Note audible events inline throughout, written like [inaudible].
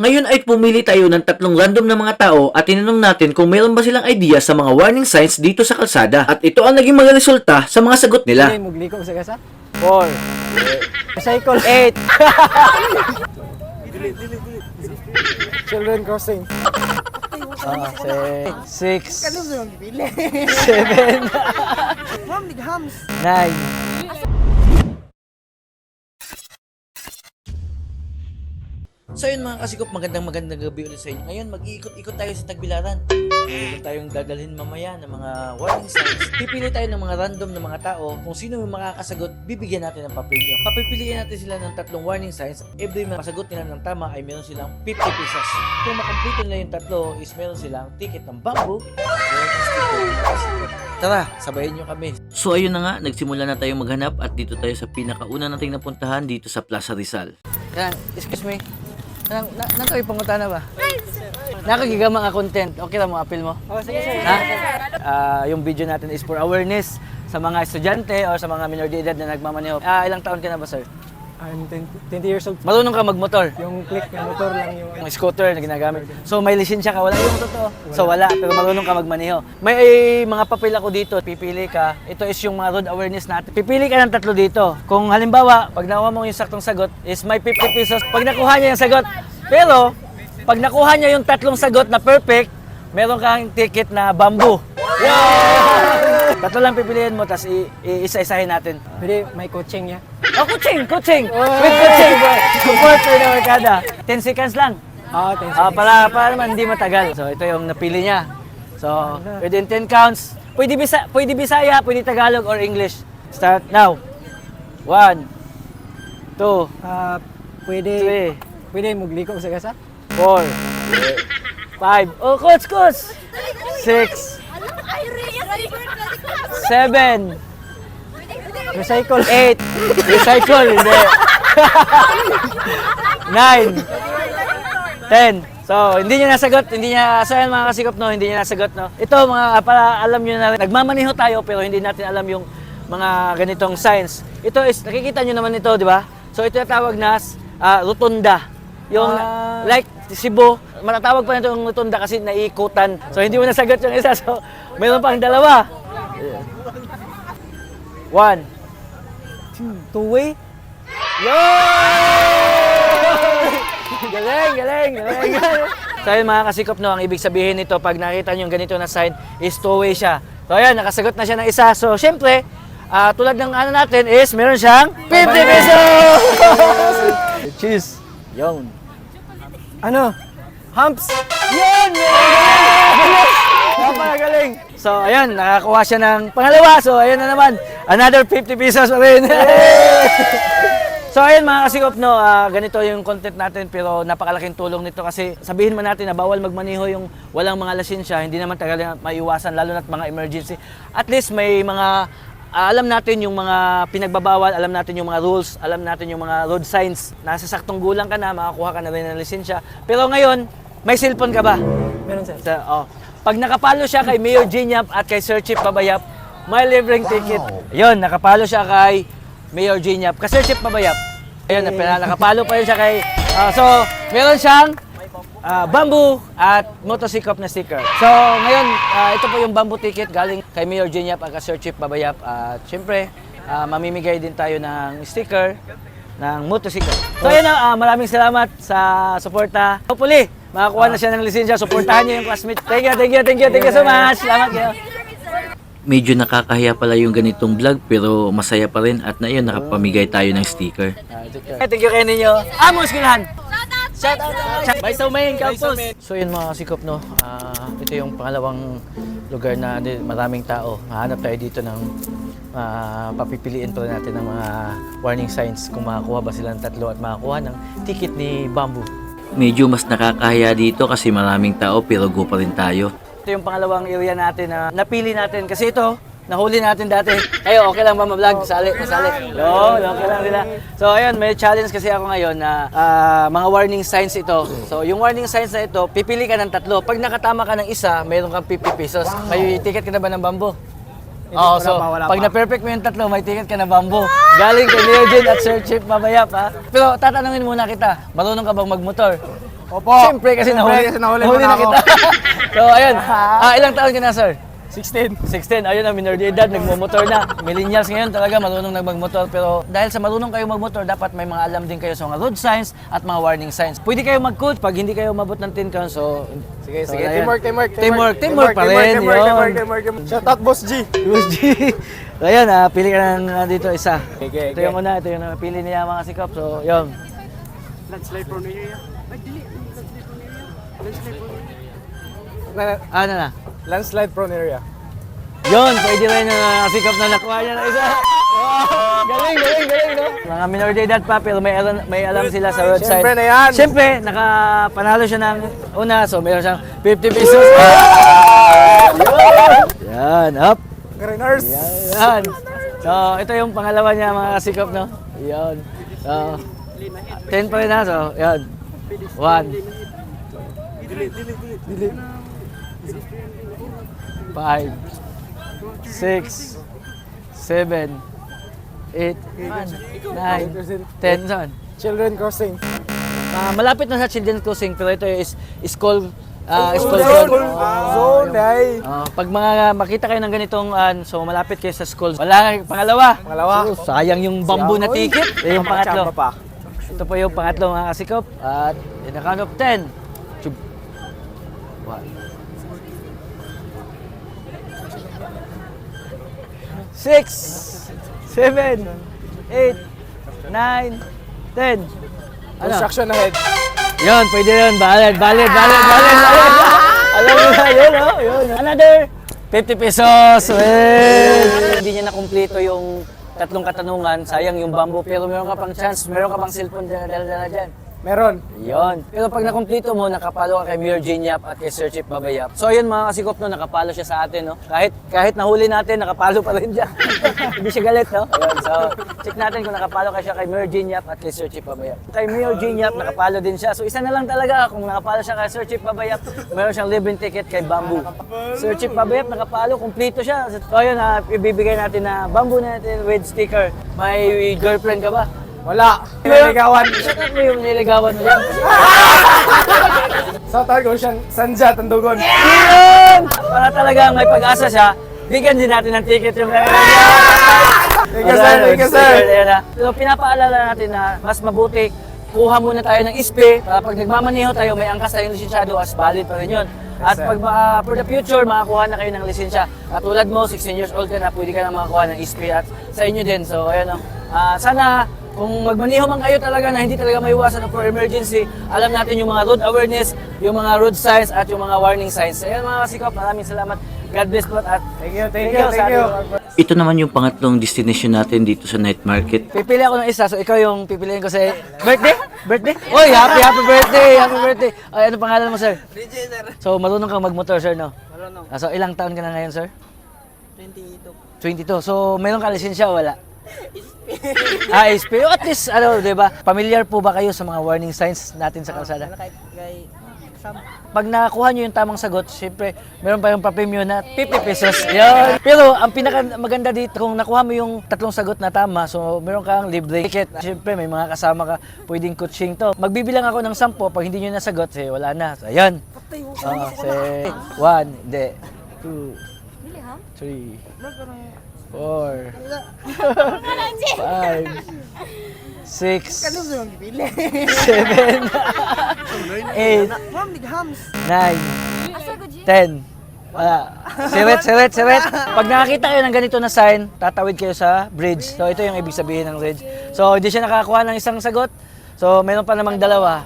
Ngayon ay pumili tayo ng tatlong random na mga tao at tinanong natin kung mayroon ba silang idea sa mga warning signs dito sa kalsada. At ito ang naging mga resulta sa mga sagot nila. Ay, mugliko sa kasa? Four. Cycle. Eight. Children crossing. Ah, six. Seven. Nine. So yun mga kasikop, magandang magandang gabi ulit sa inyo. Ngayon, mag-iikot-ikot tayo sa Tagbilaran. Mayroon tayong dadalhin mamaya ng mga warning signs. Pipili tayo ng mga random na mga tao. Kung sino yung makakasagot, bibigyan natin ng papelyo. Papipiliin natin sila ng tatlong warning signs. Every masagot nila ng tama ay meron silang 50 pesos. Kung makomplete nila yung tatlo is meron silang ticket ng bamboo. meron. Tara, sabayin nyo kami. So ayun na nga, nagsimula na tayong maghanap at dito tayo sa pinakauna nating napuntahan dito sa Plaza Rizal. Yan, excuse me. Nang na, nato ipanguta na ba? Nakagiga mga content. Okay lang mo appeal mo. Oh, sige, sir. Ha? Ah, yung video natin is for awareness sa mga estudyante o sa mga minor de edad na nagmamaneho. Ah, ilang taon ka na ba, sir? I'm 20, 20 years old. Marunong ka magmotor. Yung click ng motor lang yung... Yung scooter na ginagamit. So may lisensya ka, wala yung totoo. So wala, pero marunong ka magmaneho. May eh, mga papel ako dito, pipili ka. Ito is yung mga road awareness natin. Pipili ka ng tatlo dito. Kung halimbawa, pag nakuha mo yung saktong sagot, is may 50 pesos. Pag nakuha niya yung sagot, pero pag nakuha niya yung tatlong sagot na perfect, meron kang ticket na bamboo. Tatlo lang pipiliin mo, tapos i- i- isa-isahin natin. Pwede may coaching niya. Oh, coaching, coaching! With coaching! Support for the Mercada. 10 seconds lang. Ah, 10 Ah, para para naman hindi matagal. So ito yung napili niya. So within 10 counts, pwede bisa pwede Bisaya, pwede Tagalog or English. Start now. One, two, Ah, pwede... three, Pwede mugliko sa kasa? four, five. Oh, coach, coach. Six, seven, Recycle. eight. Recycle, hindi. [laughs] Nine, ten. So, hindi niya nasagot, hindi niya, so yan mga kasikop, no, hindi niya nasagot, no. Ito, mga, para alam niyo na, nagmamaniho tayo, pero hindi natin alam yung mga ganitong signs. Ito is, nakikita niyo naman ito, di ba? So, ito yung tawag na ah, rotunda. Yung, Ah. Like, Cebu, matatawag pa nito yung rotunda kasi naiikutan. So, hindi mo nasagot yung isa, so, mayroon pang dalawa. One. Two-way. galing, galing, galing. so yun mga kasikop, no, ang ibig sabihin nito, pag nakita nyo yung ganito na sign, is two-way siya. So ayan, nakasagot na siya ng isa. So syempre, ah, tulad ng ano natin is, meron siyang 50 pesos! Cheese. Yun. Ano? Humps. Yun! Napakagaling! So, ayan, nakakuha siya ng pangalawa. So, ayan na naman. Another 50 pesos pa rin. so, ayan mga kasikop, no, ah, ganito yung content natin pero napakalaking tulong nito kasi sabihin man natin na bawal magmaniho yung walang mga lisensya, hindi naman talaga maiwasan lalo na't mga emergency. At least may mga alam natin yung mga pinagbabawal, alam natin yung mga rules, alam natin yung mga road signs. Nasa saktong gulang ka na, makakuha ka na rin ng lisensya. Pero ngayon, may cellphone ka ba? Meron sir. Sa, oh. Pag nakapalo siya kay Mayor Ginyap at kay Sir Chief Babayap, may libreng ticket. Ayun, nakapalo siya kay Mayor Ginyap. Kay Sir Chief Babayap. Ayun, napila, nakapalo pa rin siya kay... ah, so, meron siyang ah, bamboo at motosikop na sticker. So, ngayon, ah, ito po yung bamboo ticket galing kay Mayor Ginyap at Sir Chief Babayap. At syempre, ah, mamimigay din tayo ng sticker ng motorsiklo. So yun na, ah, maraming salamat sa suporta. Hopefully, makakuha na siya ng lisensya. Suportahan niyo yung classmate. Thank you, thank you, thank you, thank you so much. Salamat kayo. Medyo nakakahiya pala yung ganitong vlog pero masaya pa rin at na yun nakapamigay tayo ng sticker. Thank you kayo ninyo. Amo Eskwelahan! Shout out! By Saumain Campus! So yun mga kasikop, no? Ah, ito yung pangalawang lugar na di- maraming tao. Mahanap tayo dito ng ah, papipiliin pa natin ng mga warning signs kung makakuha ba sila ng tatlo at makakuha ng ticket ni Bamboo. Medyo mas nakakahiya dito kasi maraming tao pero go pa rin tayo. Ito yung pangalawang area natin na napili natin kasi ito, nahuli natin dati. Kayo, okay lang ba ma-vlog? Sali, masali. Yo, okay lang sila. So ayun, may challenge kasi ako ngayon na ah, mga warning signs ito. So yung warning signs na ito, pipili ka ng tatlo. Pag nakatama ka ng isa, mayroon kang 50 pesos. May ticket ka na ba ng bambo? Oo, so pag pa. na-perfect mo yung tatlo, may ticket ka na bambo. Galing kay Leo at Sir Chip Mabayap, ha? Pero tatanungin muna kita, marunong ka bang magmotor? Opo. Siyempre kasi Siyempre nahuli, kasi nahuli nahuli mo na na ako. kita. [laughs] so, ayun. [laughs] Ah, ilang taon ka na, sir? 16. 16, ayun na, minor de edad, nagmumotor na. Millennials ngayon talaga marunong na magmotor. Pero dahil sa marunong kayo magmotor, dapat may mga alam din kayo sa mga road signs at mga warning signs. Pwede kayo mag-coach pag hindi kayo mabot ng 10 counts. So, Sige, so, sige. ayan. Teamwork, teamwork, Teamwork, teamwork pa rin. Teamwork, teamwork, teamwork, teamwork. Shout out, Boss G. [laughs] Boss G. So, ayun, ah, pili ka na, na dito isa. Okay, Ito okay. yung muna, ito yung napili niya mga sikap. So, yun. Landslide prone area. Ay, dili. Landslide prone area. Landslide area. Na- Ano na? Landslide prone area. Yun, pwede rin na sikap na nakuha niya na isa. Wow, [laughs] galing, galing, galing, no? Mga minor de edad pa, pero may alam, may alam sila sa roadside. Siyempre na yan. Siyempre, nakapanalo siya ng una, so meron siyang 50 pesos. [laughs] Yan, up. Greeners. Yan. So, ito yung pangalawa niya, mga sikap, no? Yan. So, 10 pa rin na, so, yan. 1. 5 6 7 8 9 10 saan? Children crossing. Ah, malapit na sa children's crossing pero ito is school ah, school Zone. zone. Zone, ay. Ah, pag mga makita kayo ng ganitong an so malapit kayo sa school. Wala pangalawa. Pangalawa. So, sayang yung bamboo na ticket. Eh, yung pangatlo. Pa. Ito po yung pangatlo mga kasikop. At in the count of 10. 6, 7, 8, 9, 10. Ano? Construction na head. Yun, pwede yun. Valid, valid, valid, valid, valid. Alam mo na, yun, oh. Yun. Oh. Another 50 pesos. Well, hindi niya nakumpleto yung tatlong katanungan. Sayang yung bamboo. Pero meron ka pang chance. Meron ka pang cellphone dala-dala dyan. Meron. Yun. Pero pag nakumpleto mo, nakapalo ka kay Mayor Geniap at kay Sir Chip Babayap. So ayun mga kasikop no, nakapalo siya sa atin. No? Kahit, kahit nahuli natin, nakapalo pa rin siya. [laughs] Hindi siya galit, no? Ayun. So, check natin kung nakapalo ka siya kay Mayor Geniap at kay Sir Chip Babayap. Kay Mayor Geniap, nakapalo din siya. So isa na lang talaga kung nakapalo siya kay Sir Chip Babayap, meron siyang libreng ticket kay Bamboo. Sir Chip Babayap, nakapalo, kumpleto siya. So ayun, na ibibigay natin na Bamboo natin with sticker. May girlfriend ka ba? Wala. Niligawan. Up mo yung niligawan mo yan. Sa tawag ko siya, Sanja, Tandugon. Yun! Para talaga may pag-asa siya, bigyan din natin ng ticket yung Thank you, sir. Thank you, sir. Pero pinapaalala natin na mas mabuti kuha muna tayo ng ISPE para pag nagmamaneho tayo may angkas tayong lisensyado as valid pa rin yun. At pag ma- for the future, makakuha na kayo ng lisensya. At tulad mo, 16 years old ka na, pwede ka na makakuha ng ISPE at sa inyo din. So, ayan o. Ah, sana kung magmaneho man kayo talaga na hindi talaga maiwasan for emergency, alam natin yung mga road awareness, yung mga road signs at yung mga warning signs. Ayan mga kasikop, maraming salamat. God bless po at Thank you, thank you, sa thank you. Ito naman yung pangatlong destination natin dito sa night market. Pipili ako ng isa, so ikaw yung pipiliin ko sa birthday? Birthday? [laughs] Oy, happy, happy birthday! Happy birthday! Ay, ano pangalan mo, sir? So, marunong kang magmotor, sir, no? Marunong. Ah, so, ilang taon ka na ngayon, sir? 22. 22. So, meron ka lisensya o wala? [laughs] ah, SP. At least, ano, di ba? Familiar po ba kayo sa mga warning signs natin sa kalsada? Kay, Sam. Pag nakuha nyo yung tamang sagot, syempre, meron pa yung papemyo na 50 pesos. Yun. Pero ang pinaka maganda dito, kung nakuha mo yung tatlong sagot na tama, so meron kang libre ticket. Syempre, may mga kasama ka, pwedeng coaching to. Magbibilang ako ng 10, pag hindi nyo nasagot, eh, wala na. So, ayun. Oo, say, one, hindi, two, three, four, five, six, seven, eight, nine, ten. Wala. Siret, siret, siret. Pag nakakita kayo ng ganito na sign, tatawid kayo sa bridge. So, ito yung ibig sabihin ng bridge. So, hindi siya nakakuha ng isang sagot. So, meron pa namang dalawa.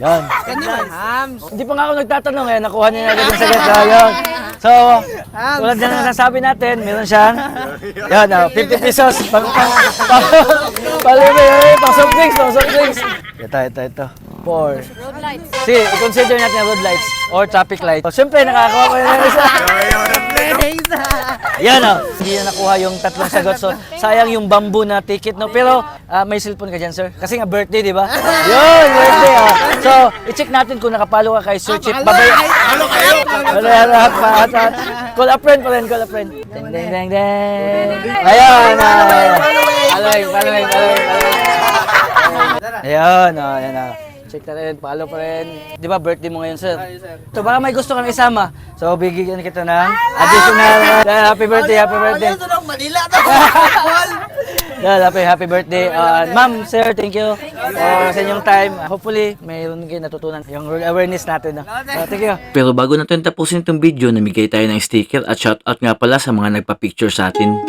Yan. Hams. Hindi pa nga ako nagtatanong eh, nakuha niya na agad yung sagot. [laughs] So, yun. So, tulad na nasasabi natin, meron siyang, yan, oh, 50 pesos. [laughs] Pang, pang, pang, pang, pang soft drinks, pang soft drinks. Ito, ito, ito. Four. Road lights. Sige, i-consider natin ang road lights or traffic light. So, Siyempre, nakakakuha ko yung isa. Yan o. Hindi na nakuha yung tatlong sagot. So, sayang yung bamboo na ticket, no? Pero, ah, may cellphone ka dyan, sir? Kasi nga birthday, di ba? Yun, birthday, oh. So, i-check natin kung nakapalo ka kay Sir Chip. Babay. Halo kayo! Halo, halo, halo. Call a friend pa rin, call a friend. Ding, ding, ding, ding. Ayun, ah. Following, following, following, following. Ayun, oh, ayan, oh. Check na rin, follow pa rin. Di ba, birthday mo ngayon, sir? Ay, sir. So baka may gusto kang isama. So bigyan kita ng additional uh, [laughs] happy birthday, happy birthday. Manila Yeah, happy happy birthday. Uh, ma'am, sir, thank you for sa inyong time. Hopefully, mayroon kayo natutunan yung awareness natin. No? Uh, thank you. Pero bago natin tapusin itong video, namigay tayo ng sticker at shoutout nga pala sa mga nagpa-picture sa atin.